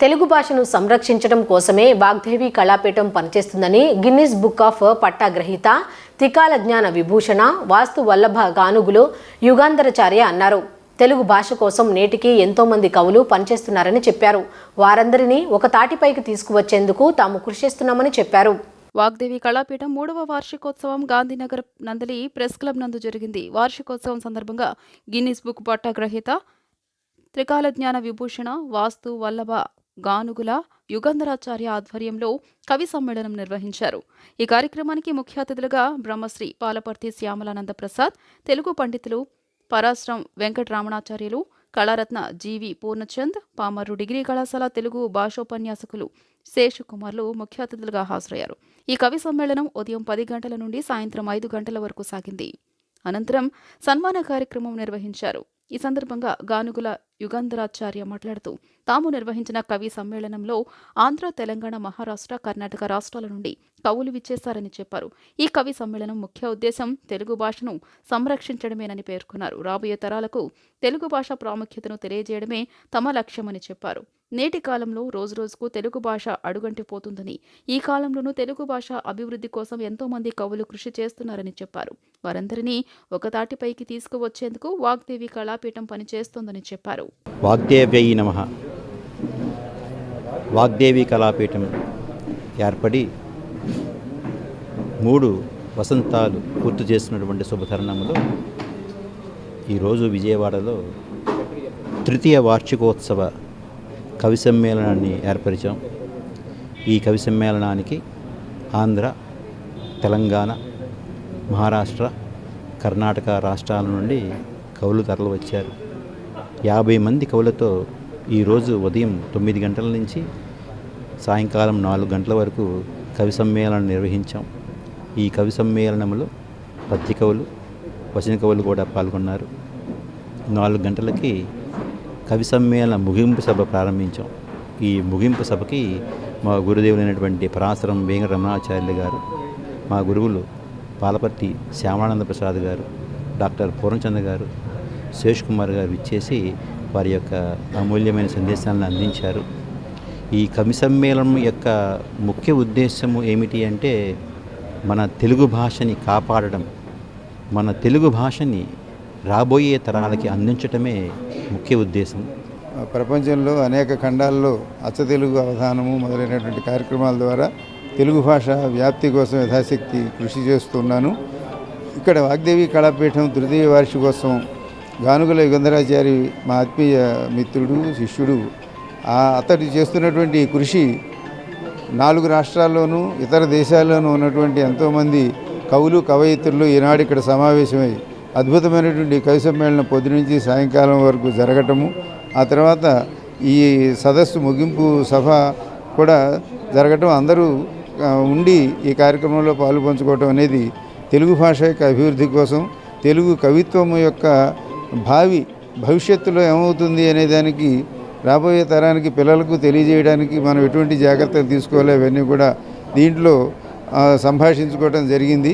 తెలుగు భాషను సంరక్షించడం కోసమే వాగ్దేవి కళాపీఠం పనిచేస్తుందని గిన్నిస్ బుక్ ఆఫ్ పట్టాగ్రహీత తికాల జ్ఞాన విభూషణ వాస్తు వల్లభ గానుగులు యుగాంధరచార్య అన్నారు. తెలుగు భాష కోసం నేటికి ఎంతోమంది కవులు పనిచేస్తున్నారని చెప్పారు. వారందరినీ ఒక తాటిపైకి తీసుకువచ్చేందుకు తాము కృషి చేస్తున్నామని చెప్పారు. వాగ్దేవి కళాపీఠం మూడవ వార్షికోత్సవం గాంధీనగర్ నందలి ప్రెస్ క్లబ్ నందు జరిగింది. వార్షికోత్సవం సందర్భంగా గిన్నిస్ బుక్ పట్టాగ్రహీత త్రికాల జ్ఞాన విభూషణ వాస్తు వల్లభ గానుగుల యుగంధరాచార్య ఆధ్వర్యంలో కవి సమ్మేళనం నిర్వహించారు. ఈ కార్యక్రమానికి ముఖ్య అతిథులుగా బ్రహ్మశ్రీ పాలపర్తి శ్యామలానంద ప్రసాద్ తెలుగు పండితులు Parasram Venkataramanacharyulu Kalaratna G V Purnachand Pamarru degree కళాశాల తెలుగు భాషోపన్యాసకులు శేషకుమార్లు ముఖ్య అతిథులుగా హాజరయ్యారు. ఈ కవి సమ్మేళనం ఉదయం పది గంటల నుండి సాయంత్రం ఐదు గంటల వరకు సాగింది. అనంతరం సన్మాన కార్యక్రమం నిర్వహించారు. ఈ సందర్భంగా గానుగుల యుగంధరాచార్య మాట్లాడుతూ తాము నిర్వహించిన కవి సమ్మేళనంలో ఆంధ్ర తెలంగాణ మహారాష్ట్ర కర్ణాటక రాష్ట్రాల నుండి కవులు విచ్చేశారని చెప్పారు. ఈ కవి సమ్మేళనం ముఖ్య ఉద్దేశం తెలుగు భాషను సంరక్షించడమేనని పేర్కొన్నారు. రాబోయే తరాలకు తెలుగు భాష ప్రాముఖ్యతను తెలియజేయడమే తమ లక్ష్యమని చెప్పారు. నేటి కాలంలో రోజురోజుకు తెలుగు భాష అడుగంటిపోతుందని ఈ కాలంలోనూ తెలుగు భాష అభివృద్ధి కోసం ఎంతోమంది కవులు కృషి చేస్తున్నారని చెప్పారు. వారందరినీ ఒకతాటిపైకి తీసుకువచ్చేందుకు వాగ్దేవి కళాపీఠం పనిచేస్తోందని చెప్పారు. వాగ్దేవ్యై నమ. వాగ్దేవి కళాపీఠం ఏర్పడి మూడు వసంతాలు పూర్తి చేసినటువంటి శుభతరుణంలో ఈరోజు విజయవాడలో తృతీయ వార్షికోత్సవ కవి సమ్మేళనాన్ని ఏర్పరిచాం. ఈ కవి సమ్మేళనానికి ఆంధ్ర తెలంగాణ మహారాష్ట్ర కర్ణాటక రాష్ట్రాల నుండి కవులు తరలి వచ్చారు యాభై మంది కవులతో ఈరోజు ఉదయం తొమ్మిది గంటల నుంచి సాయంకాలం నాలుగు గంటల వరకు కవి సమ్మేళనం నిర్వహించాం. ఈ కవి సమ్మేళనంలో పద్య కవులు వచన కవులు కూడా పాల్గొన్నారు. నాలుగు గంటలకి కవి సమ్మేళన ముగింపు సభ ప్రారంభించాం. ఈ ముగింపు సభకి మా గురుదేవులైనటువంటి పరాశరం వేంగ రమణాచార్యులు గారు మా గురువులు పాలపర్తి శ్యామానంద ప్రసాద్ గారు డాక్టర్ పూర్ణచంద్ర గారు శేష్ కుమార్ గారు ఇచ్చేసి వారి యొక్క అమూల్యమైన సందేశాలను అందించారు. ఈ కవి సమ్మేళనం యొక్క ముఖ్య ఉద్దేశము ఏమిటి అంటే మన తెలుగు భాషని కాపాడడం మన తెలుగు భాషని రాబోయే తరాలకి అందించటమే ముఖ్య ఉద్దేశం. ప్రపంచంలో అనేక ఖండాల్లో అచ్చ తెలుగు అవధానము మొదలైనటువంటి కార్యక్రమాల ద్వారా తెలుగు భాష వ్యాప్తి కోసం యథాశక్తి కృషి చేస్తున్నాను ఇక్కడ వాగ్దేవి కళాపీఠం తృతీయ వార్షికోత్సవం గానుగుల యుగంధరాచారి మా ఆత్మీయ మిత్రుడు శిష్యుడు అతడు చేస్తున్నటువంటి కృషి నాలుగు రాష్ట్రాల్లోనూ ఇతర దేశాల్లోనూ ఉన్నటువంటి ఎంతోమంది కవులు కవయిత్రులు ఈనాడు ఇక్కడ సమావేశమై అద్భుతమైనటువంటి కవి సమ్మేళనం పొద్దు నుంచి సాయంకాలం వరకు జరగటము ఆ తర్వాత ఈ సదస్సు ముగింపు సభ కూడా జరగటం అందరూ ఉండి ఈ కార్యక్రమంలో పాలు పంచుకోవటం అనేది తెలుగు భాష యొక్క అభివృద్ధి కోసం తెలుగు కవిత్వం యొక్క భావి భవిష్యత్తులో ఏమవుతుంది అనే దానికి రాబోయే తరానికి పిల్లలకు తెలియజేయడానికి మనం ఎటువంటి జాగ్రత్తలు తీసుకోవాలి అవన్నీ కూడా దీంట్లో సంభాషించుకోవడం సంభాషించుకోవటం జరిగింది.